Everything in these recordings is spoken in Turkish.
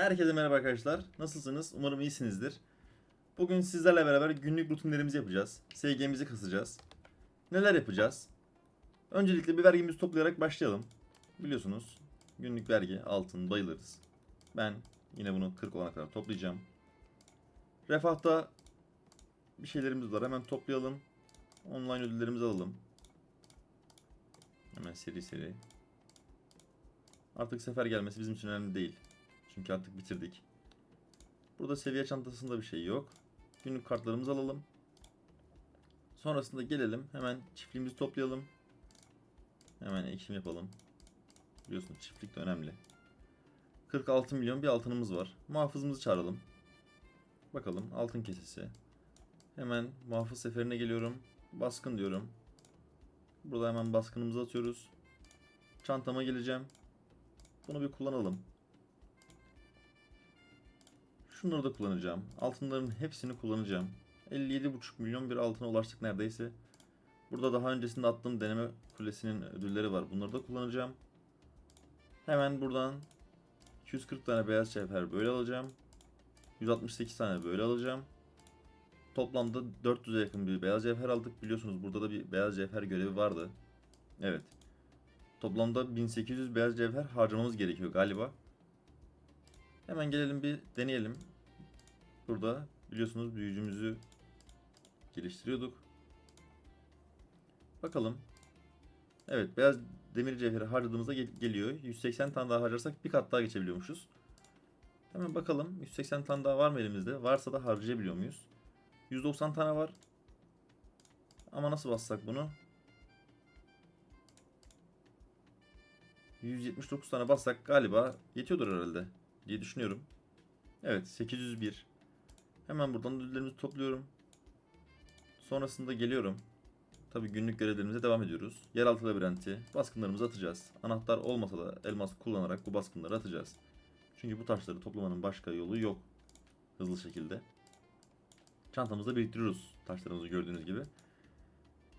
Herkese merhaba arkadaşlar. Nasılsınız? Umarım iyisinizdir. Bugün sizlerle beraber günlük rutinlerimizi yapacağız. SG'mizi kasacağız. Neler yapacağız? Öncelikle bir vergimizi toplayarak başlayalım. Biliyorsunuz günlük vergi altın bayılırız. Ben yine bunu 40 olana kadar toplayacağım. Refahta bir şeylerimiz var. Hemen toplayalım. Online ödüllerimizi alalım. Hemen seri seri. Artık sefer gelmesi bizim için önemli değil. Çünkü artık bitirdik. Burada seviye çantasında bir şey yok. Günlük kartlarımızı alalım. Sonrasında gelelim. Hemen çiftliğimizi toplayalım. Hemen ekim yapalım. Biliyorsunuz çiftlik de önemli. 46 milyon bir altınımız var. Muhafızımızı çağıralım. Bakalım altın kesesi. Hemen muhafız seferine geliyorum. Baskın diyorum. Burada hemen baskınımızı atıyoruz. Çantama geleceğim. Bunu bir kullanalım. Şunları da kullanacağım. Altınların hepsini kullanacağım. 57,5 milyon bir altına ulaştık neredeyse. Burada daha öncesinde attığım deneme kulesinin ödülleri var. Bunları da kullanacağım. Hemen buradan 240 tane beyaz cevher böyle alacağım. 168 tane böyle alacağım. Toplamda 400'e yakın bir beyaz cevher aldık. Biliyorsunuz burada da bir beyaz cevher görevi vardı. Evet. Toplamda 1800 beyaz cevher harcamamız gerekiyor galiba. Hemen gelelim bir deneyelim. Burada biliyorsunuz büyücümüzü geliştiriyorduk. Bakalım. Evet beyaz demir cevheri harcadığımızda gel- geliyor. 180 tane daha harcarsak bir kat daha geçebiliyormuşuz. Hemen bakalım 180 tane daha var mı elimizde? Varsa da harcayabiliyor muyuz? 190 tane var. Ama nasıl bassak bunu? 179 tane bassak galiba yetiyordur herhalde diye düşünüyorum. Evet 801. Hemen buradan ödüllerimizi topluyorum. Sonrasında geliyorum. Tabi günlük görevlerimize devam ediyoruz. Yeraltı labirenti, baskınlarımızı atacağız. Anahtar olmasa da elmas kullanarak bu baskınları atacağız. Çünkü bu taşları toplamanın başka yolu yok. Hızlı şekilde. Çantamızda biriktiriyoruz taşlarımızı gördüğünüz gibi.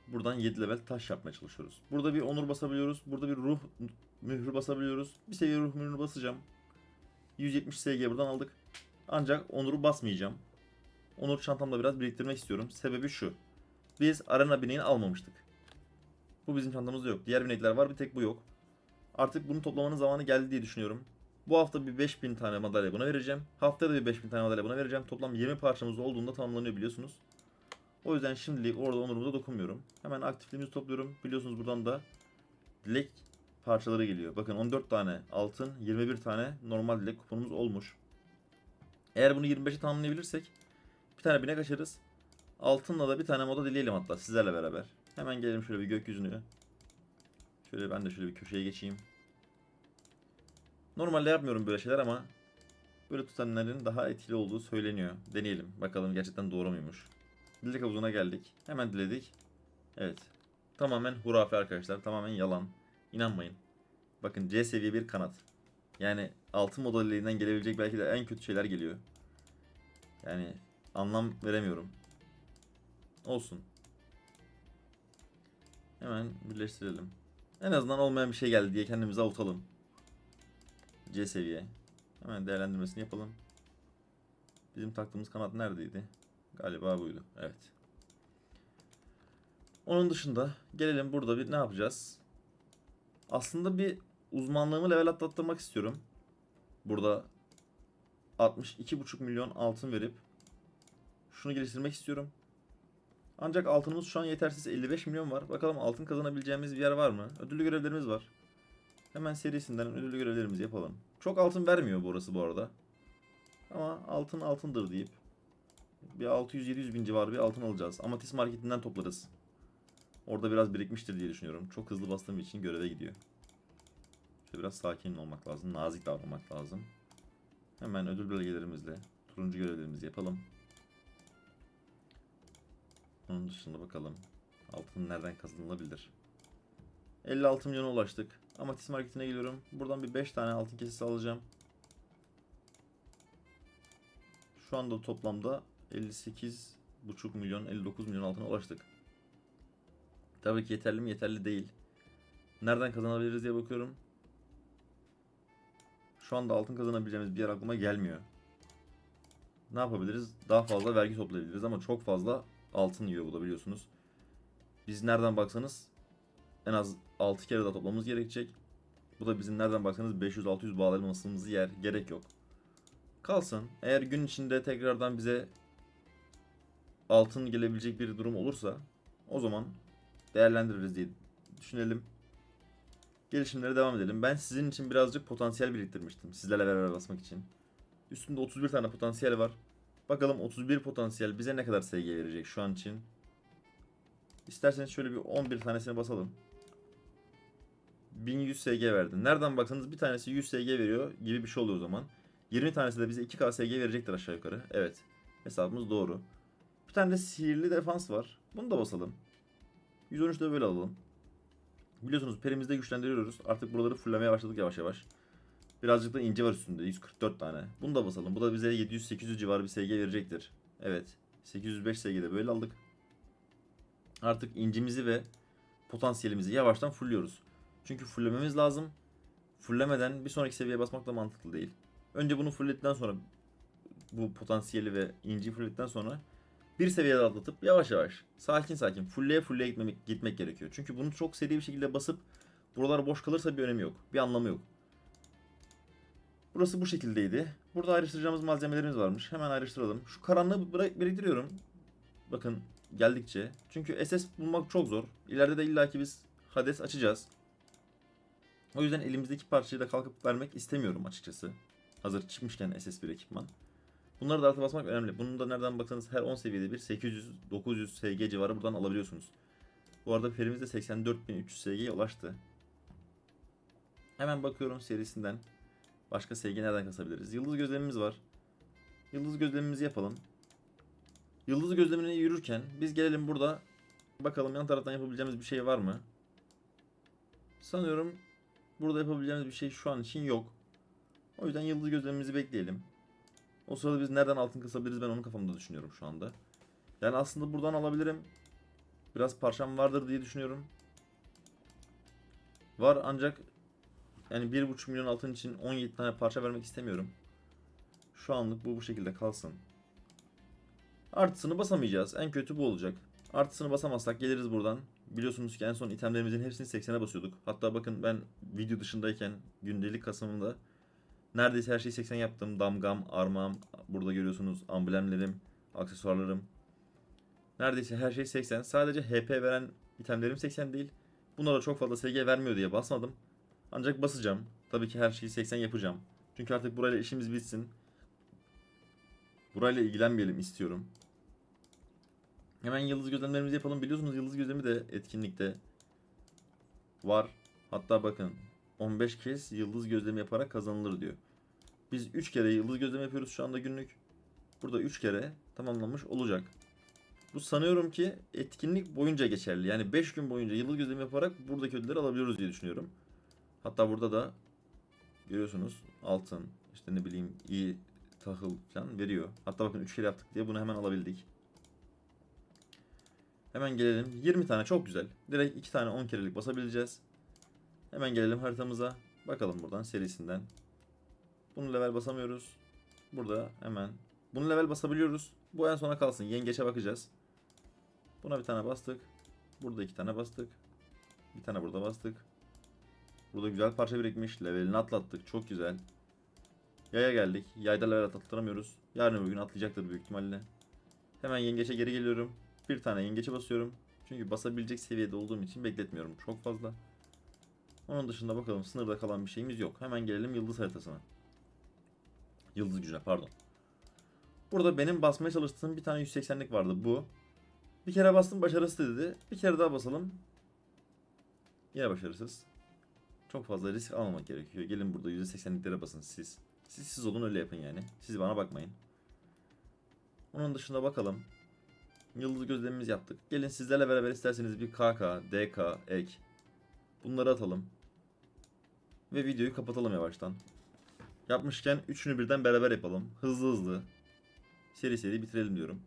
Buradan 7 level taş yapmaya çalışıyoruz. Burada bir onur basabiliyoruz. Burada bir ruh mührü basabiliyoruz. Bir seviye ruh mührünü basacağım. 170 SG buradan aldık. Ancak onuru basmayacağım. Onur çantamda biraz biriktirmek istiyorum. Sebebi şu. Biz arena bineğini almamıştık. Bu bizim çantamızda yok. Diğer binekler var bir tek bu yok. Artık bunu toplamanın zamanı geldi diye düşünüyorum. Bu hafta bir 5000 tane madalya buna vereceğim. Haftaya da bir 5000 tane madalya buna vereceğim. Toplam 20 parçamız olduğunda tamamlanıyor biliyorsunuz. O yüzden şimdilik orada onurumuza dokunmuyorum. Hemen aktifliğimizi topluyorum. Biliyorsunuz buradan da dilek parçaları geliyor. Bakın 14 tane altın, 21 tane normal dilek kuponumuz olmuş. Eğer bunu 25'e tamamlayabilirsek bir tane binek açarız. Altınla da bir tane moda dileyelim hatta sizlerle beraber. Hemen gelelim şöyle bir gökyüzünü. Şöyle ben de şöyle bir köşeye geçeyim. Normalde yapmıyorum böyle şeyler ama böyle tutanların daha etkili olduğu söyleniyor. Deneyelim. Bakalım gerçekten doğru muymuş. Dilek havuzuna geldik. Hemen diledik. Evet. Tamamen hurafe arkadaşlar. Tamamen yalan. İnanmayın. Bakın C seviye bir kanat. Yani altın modellerinden gelebilecek belki de en kötü şeyler geliyor. Yani anlam veremiyorum. Olsun. Hemen birleştirelim. En azından olmayan bir şey geldi diye kendimizi avutalım. C seviye. Hemen değerlendirmesini yapalım. Bizim taktığımız kanat neredeydi? Galiba buydu. Evet. Onun dışında gelelim burada bir ne yapacağız? Aslında bir uzmanlığımı level atlattırmak istiyorum. Burada 62,5 milyon altın verip şunu geliştirmek istiyorum. Ancak altınımız şu an yetersiz 55 milyon var. Bakalım altın kazanabileceğimiz bir yer var mı? Ödüllü görevlerimiz var. Hemen serisinden ödüllü görevlerimizi yapalım. Çok altın vermiyor burası bu arada. Ama altın altındır deyip bir 600-700 bin civarı bir altın alacağız. Amatis marketinden toplarız. Orada biraz birikmiştir diye düşünüyorum. Çok hızlı bastığım için göreve gidiyor. Şöyle biraz sakin olmak lazım. Nazik davranmak lazım. Hemen ödül bölgelerimizle turuncu görevlerimizi yapalım. Onun dışında bakalım. Altın nereden kazanılabilir? 56 milyona ulaştık. Amatis marketine geliyorum. Buradan bir 5 tane altın kesesi alacağım. Şu anda toplamda 58,5 milyon 59 milyon altına ulaştık. Tabii ki yeterli mi? Yeterli değil. Nereden kazanabiliriz diye bakıyorum. şu anda altın kazanabileceğimiz bir yer aklıma gelmiyor. Ne yapabiliriz? Daha fazla vergi toplayabiliriz ama çok fazla altın yiyor bu biliyorsunuz. Biz nereden baksanız en az 6 kere daha toplamamız gerekecek. Bu da bizim nereden baksanız 500-600 bağlamasımızı yer. Gerek yok. Kalsın. Eğer gün içinde tekrardan bize altın gelebilecek bir durum olursa o zaman değerlendiririz diye düşünelim. Gelişimlere devam edelim. Ben sizin için birazcık potansiyel biriktirmiştim. Sizlerle beraber basmak için. Üstünde 31 tane potansiyel var. Bakalım 31 potansiyel bize ne kadar SG verecek şu an için. İsterseniz şöyle bir 11 tanesine basalım. 1100 SG verdi. Nereden baksanız bir tanesi 100 SG veriyor gibi bir şey oluyor o zaman. 20 tanesi de bize 2K SG verecektir aşağı yukarı. Evet. Hesabımız doğru. Bir tane de sihirli defans var. Bunu da basalım. 113 de böyle alalım. Biliyorsunuz perimizde güçlendiriyoruz. Artık buraları fullemeye başladık yavaş yavaş. Birazcık da ince var üstünde. 144 tane. Bunu da basalım. Bu da bize 700-800 civarı bir SG verecektir. Evet. 805 SG'de böyle aldık. Artık incimizi ve potansiyelimizi yavaştan fulluyoruz. Çünkü fullememiz lazım. Fullemeden bir sonraki seviyeye basmak da mantıklı değil. Önce bunu fullledikten sonra bu potansiyeli ve inciyi fullledikten sonra bir seviyede atlatıp yavaş yavaş sakin sakin fulleye fulleye gitmek, gitmek gerekiyor. Çünkü bunu çok seri bir şekilde basıp buralar boş kalırsa bir önemi yok. Bir anlamı yok. Burası bu şekildeydi. Burada ayrıştıracağımız malzemelerimiz varmış. Hemen ayrıştıralım. Şu karanlığı biriktiriyorum. Bakın geldikçe. Çünkü SS bulmak çok zor. İleride de illaki biz Hades açacağız. O yüzden elimizdeki parçayı da kalkıp vermek istemiyorum açıkçası. Hazır çıkmışken SS bir ekipman. Bunları da artı basmak önemli. Bunun da nereden baksanız her 10 seviyede bir 800-900 SG civarı buradan alabiliyorsunuz. Bu arada ferimiz de 84.300 SG'ye ulaştı. Hemen bakıyorum serisinden. Başka SG nereden kasabiliriz? Yıldız gözlemimiz var. Yıldız gözlemimizi yapalım. Yıldız gözlemine yürürken biz gelelim burada bakalım yan taraftan yapabileceğimiz bir şey var mı? Sanıyorum burada yapabileceğimiz bir şey şu an için yok. O yüzden yıldız gözlemimizi bekleyelim. O sırada biz nereden altın kasabiliriz ben onu kafamda düşünüyorum şu anda. Yani aslında buradan alabilirim. Biraz parçam vardır diye düşünüyorum. Var ancak yani 1.5 milyon altın için 17 tane parça vermek istemiyorum. Şu anlık bu bu şekilde kalsın. Artısını basamayacağız. En kötü bu olacak. Artısını basamazsak geliriz buradan. Biliyorsunuz ki en son itemlerimizin hepsini 80'e basıyorduk. Hatta bakın ben video dışındayken gündelik kasımımda neredeyse her şeyi 80 yaptım. Damgam, armağım, burada görüyorsunuz amblemlerim, aksesuarlarım. Neredeyse her şey 80. Sadece HP veren itemlerim 80 değil. Bunlara çok fazla SG vermiyor diye basmadım. Ancak basacağım. Tabii ki her şeyi 80 yapacağım. Çünkü artık burayla işimiz bitsin. Burayla ilgilenmeyelim istiyorum. Hemen yıldız gözlemlerimizi yapalım. Biliyorsunuz yıldız gözlemi de etkinlikte var. Hatta bakın 15 kez yıldız gözlemi yaparak kazanılır diyor. Biz 3 kere yıldız gözlemi yapıyoruz şu anda günlük. Burada 3 kere tamamlanmış olacak. Bu sanıyorum ki etkinlik boyunca geçerli. Yani 5 gün boyunca yıldız gözlemi yaparak buradaki ödülleri alabiliyoruz diye düşünüyorum. Hatta burada da görüyorsunuz altın işte ne bileyim iyi tahıl falan veriyor. Hatta bakın 3 kere yaptık diye bunu hemen alabildik. Hemen gelelim. 20 tane çok güzel. Direkt 2 tane 10 kerelik basabileceğiz. Hemen gelelim haritamıza. Bakalım buradan serisinden. Bunu level basamıyoruz. Burada hemen. Bunu level basabiliyoruz. Bu en sona kalsın. Yengeçe bakacağız. Buna bir tane bastık. Burada iki tane bastık. Bir tane burada bastık. Burada güzel parça birikmiş. Levelini atlattık. Çok güzel. Yaya geldik. Yayda level atlatamıyoruz. Yarın öbür gün atlayacaktır büyük ihtimalle. Hemen yengeçe geri geliyorum. Bir tane yengeçe basıyorum. Çünkü basabilecek seviyede olduğum için bekletmiyorum çok fazla. Onun dışında bakalım sınırda kalan bir şeyimiz yok. Hemen gelelim yıldız haritasına. Yıldız gücüne pardon. Burada benim basmaya çalıştığım bir tane 180'lik vardı bu. Bir kere bastım başarısız dedi. Bir kere daha basalım. Yine başarısız. Çok fazla risk almamak gerekiyor. Gelin burada %80'liklere basın siz. Siz siz olun öyle yapın yani. Siz bana bakmayın. Onun dışında bakalım. Yıldız gözlemimiz yaptık. Gelin sizlerle beraber isterseniz bir KK, DK, ek. Bunları atalım. Ve videoyu kapatalım yavaştan. Yapmışken üçünü birden beraber yapalım. Hızlı hızlı. Seri seri bitirelim diyorum.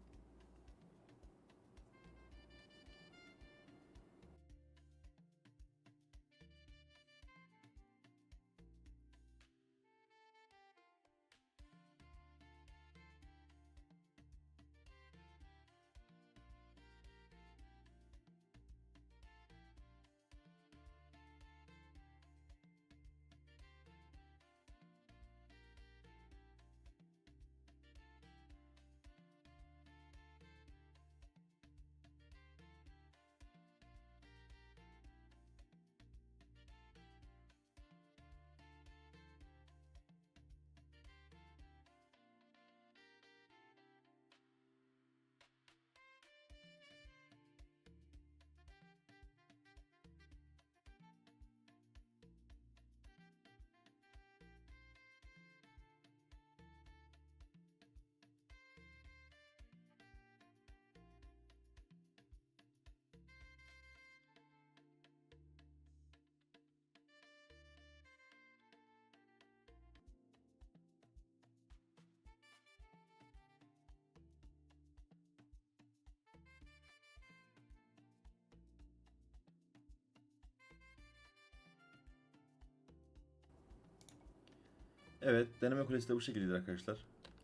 Evet, deneme kulesi de bu şekildeydi arkadaşlar.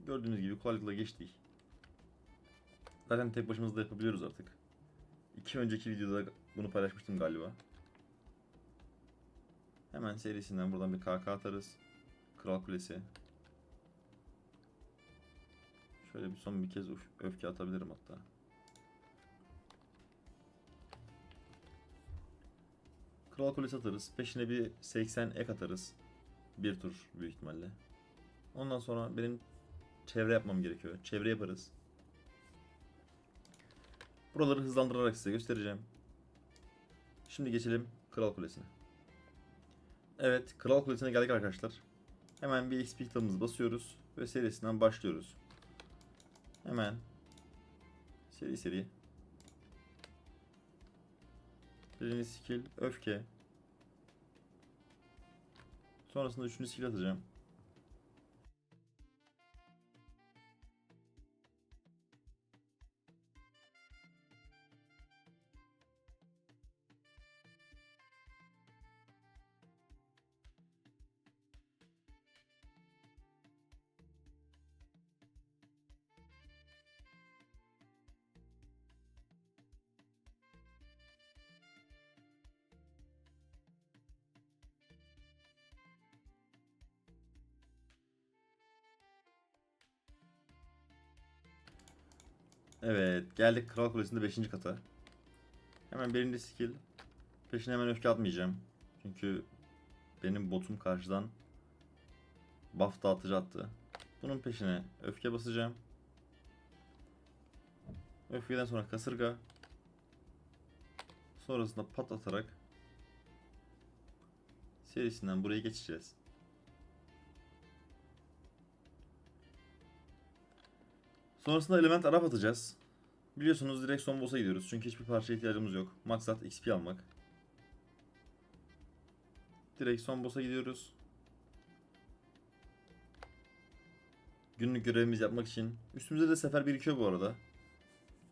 Gördüğünüz gibi kolaylıkla geçtik. Zaten tek başımıza da yapabiliyoruz artık. İki önceki videoda bunu paylaşmıştım galiba. Hemen serisinden buradan bir KK atarız. Kral Kulesi. Şöyle bir son bir kez öf- öfke atabilirim hatta. Kral Kulesi atarız. Peşine bir 80 ek atarız. Bir tur büyük ihtimalle. Ondan sonra benim çevre yapmam gerekiyor. Çevre yaparız. Buraları hızlandırarak size göstereceğim. Şimdi geçelim Kral Kulesi'ne. Evet, Kral Kulesi'ne geldik arkadaşlar. Hemen bir XP kitabımızı basıyoruz ve serisinden başlıyoruz. Hemen seri seri. Birinci skill öfke. Sonrasında üçüncü skill atacağım. Evet, geldik Kral Kulesi'nde 5. kata. Hemen birinci skill. Peşine hemen öfke atmayacağım. Çünkü benim botum karşıdan buff dağıtıcı attı. Bunun peşine öfke basacağım. Öfkeden sonra kasırga. Sonrasında pat atarak serisinden buraya geçeceğiz. Sonrasında element Arap atacağız. Biliyorsunuz direkt son boss'a gidiyoruz. Çünkü hiçbir parçaya ihtiyacımız yok. Maksat XP almak. Direkt son boss'a gidiyoruz. Günlük görevimizi yapmak için. Üstümüzde de sefer birikiyor bu arada.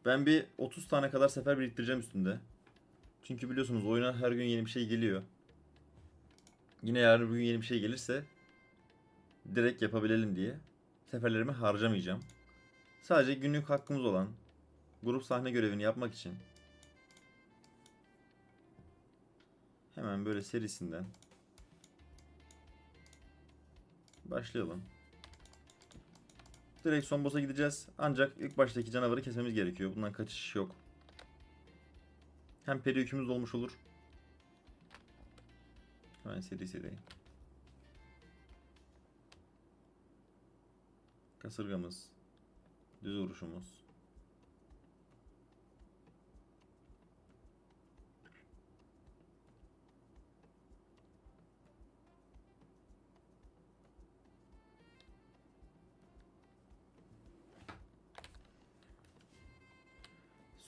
Ben bir 30 tane kadar sefer biriktireceğim üstünde. Çünkü biliyorsunuz oyuna her gün yeni bir şey geliyor. Yine yarın bugün yeni bir şey gelirse direkt yapabilelim diye seferlerimi harcamayacağım. Sadece günlük hakkımız olan grup sahne görevini yapmak için hemen böyle serisinden başlayalım. Direkt son boss'a gideceğiz. Ancak ilk baştaki canavarı kesmemiz gerekiyor. Bundan kaçış yok. Hem peri yükümüz olmuş olur. Hemen seri seri. Kasırgamız. Düz vuruşumuz.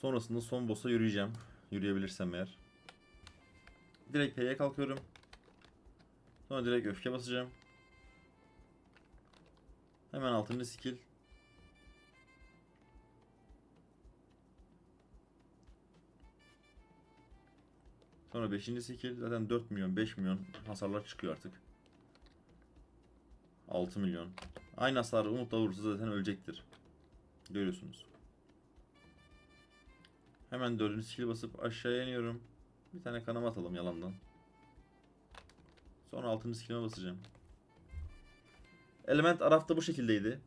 Sonrasında son boss'a yürüyeceğim. Yürüyebilirsem eğer. Direkt P'ye kalkıyorum. Sonra direkt öfke basacağım. Hemen 6. skill. Sonra 5. skill zaten 4 milyon 5 milyon hasarlar çıkıyor artık. 6 milyon. Aynı hasarı Umut'la vurursa zaten ölecektir. Görüyorsunuz. Hemen 4. skill basıp aşağıya iniyorum. Bir tane kanama atalım yalandan. Sonra 6. skill'e basacağım. Element Araf'ta bu şekildeydi.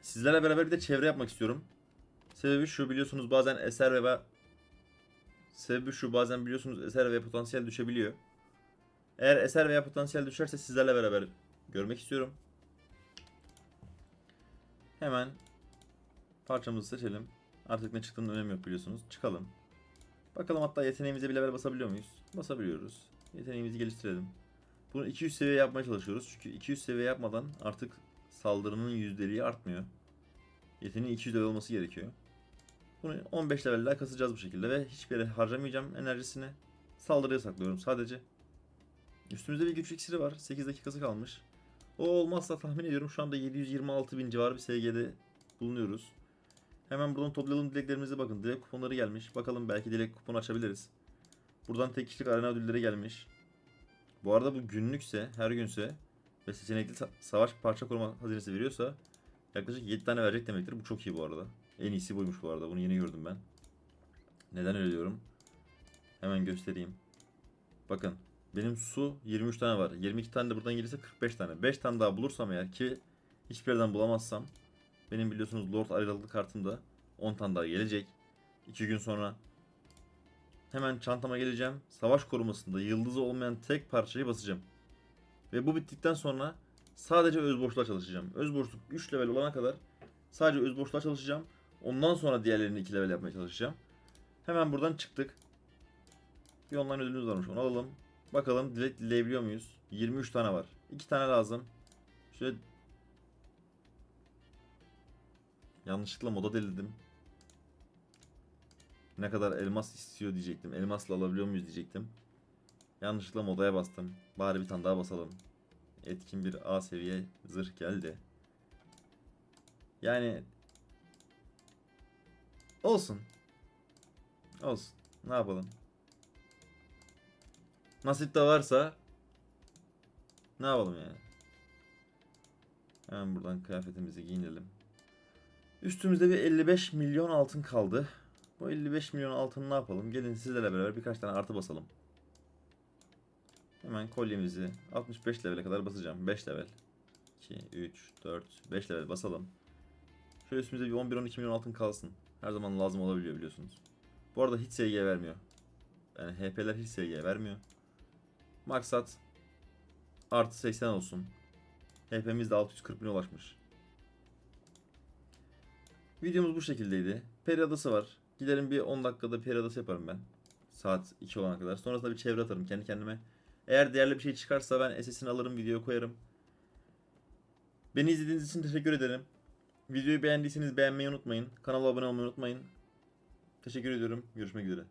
Sizlerle beraber bir de çevre yapmak istiyorum. Sebebi şu biliyorsunuz bazen eser ve Sebebi şu bazen biliyorsunuz eser veya potansiyel düşebiliyor. Eğer eser veya potansiyel düşerse sizlerle beraber görmek istiyorum. Hemen parçamızı seçelim. Artık ne çıktığının önemi yok biliyorsunuz. Çıkalım. Bakalım hatta yeteneğimize bile basabiliyor muyuz? Basabiliyoruz. Yeteneğimizi geliştirelim. Bunu 200 seviye yapmaya çalışıyoruz. Çünkü 200 seviye yapmadan artık saldırının yüzdeliği artmıyor. Yeteneğin 200 level olması gerekiyor. Bunu 15 level kasacağız bu şekilde ve hiçbir yere harcamayacağım enerjisini. Saldırıya saklıyorum sadece. Üstümüzde bir güç iksiri var. 8 dakikası kalmış. O olmazsa tahmin ediyorum şu anda 726 bin civarı bir SG'de bulunuyoruz. Hemen buradan toplayalım dileklerimize bakın. Dilek kuponları gelmiş. Bakalım belki dilek kuponu açabiliriz. Buradan tek kişilik arena ödülleri gelmiş. Bu arada bu günlükse, her günse ve seçenekli sa- savaş parça koruma hazinesi veriyorsa yaklaşık 7 tane verecek demektir. Bu çok iyi bu arada. En iyisi buymuş bu arada. Bunu yeni gördüm ben. Neden öyle diyorum? Hemen göstereyim. Bakın benim su 23 tane var. 22 tane de buradan gelirse 45 tane. 5 tane daha bulursam eğer ki hiçbir yerden bulamazsam benim biliyorsunuz Lord ayrılıklı kartımda 10 tane daha gelecek. 2 gün sonra hemen çantama geleceğim. Savaş korumasında yıldızı olmayan tek parçayı basacağım. Ve bu bittikten sonra sadece öz boşluğa çalışacağım. Öz boşluk 3 level olana kadar sadece öz boşluğa çalışacağım. Ondan sonra diğerlerini 2 level yapmaya çalışacağım. Hemen buradan çıktık. Bir online ödülümüz varmış onu alalım. Bakalım dilek dileyebiliyor muyuz? 23 tane var. 2 tane lazım. Şöyle Yanlışlıkla moda delirdim. Ne kadar elmas istiyor diyecektim. Elmasla alabiliyor muyuz diyecektim. Yanlışlıkla modaya bastım. Bari bir tane daha basalım. Etkin bir A seviye zırh geldi. Yani olsun. Olsun. Ne yapalım? Nasip de varsa ne yapalım yani? Hemen buradan kıyafetimizi giyinelim. Üstümüzde bir 55 milyon altın kaldı. Bu 55 milyon altını ne yapalım? Gelin sizlerle beraber birkaç tane artı basalım. Hemen kolyemizi 65 levele kadar basacağım. 5 level. 2, 3, 4, 5 level basalım. Şöyle üstümüzde bir 11-12 milyon altın kalsın. Her zaman lazım olabiliyor biliyorsunuz. Bu arada hiç SG vermiyor. Yani HP'ler hiç SG vermiyor. Maksat artı 80 olsun. HP'miz de 640 bin ulaşmış. Videomuz bu şekildeydi. Peri adası var. Giderim bir 10 dakikada peri adası yaparım ben. Saat 2 olana kadar. Sonrasında bir çevre atarım kendi kendime. Eğer değerli bir şey çıkarsa ben SS'ini alırım videoya koyarım. Beni izlediğiniz için teşekkür ederim. Videoyu beğendiyseniz beğenmeyi unutmayın. Kanala abone olmayı unutmayın. Teşekkür ediyorum. Görüşmek üzere.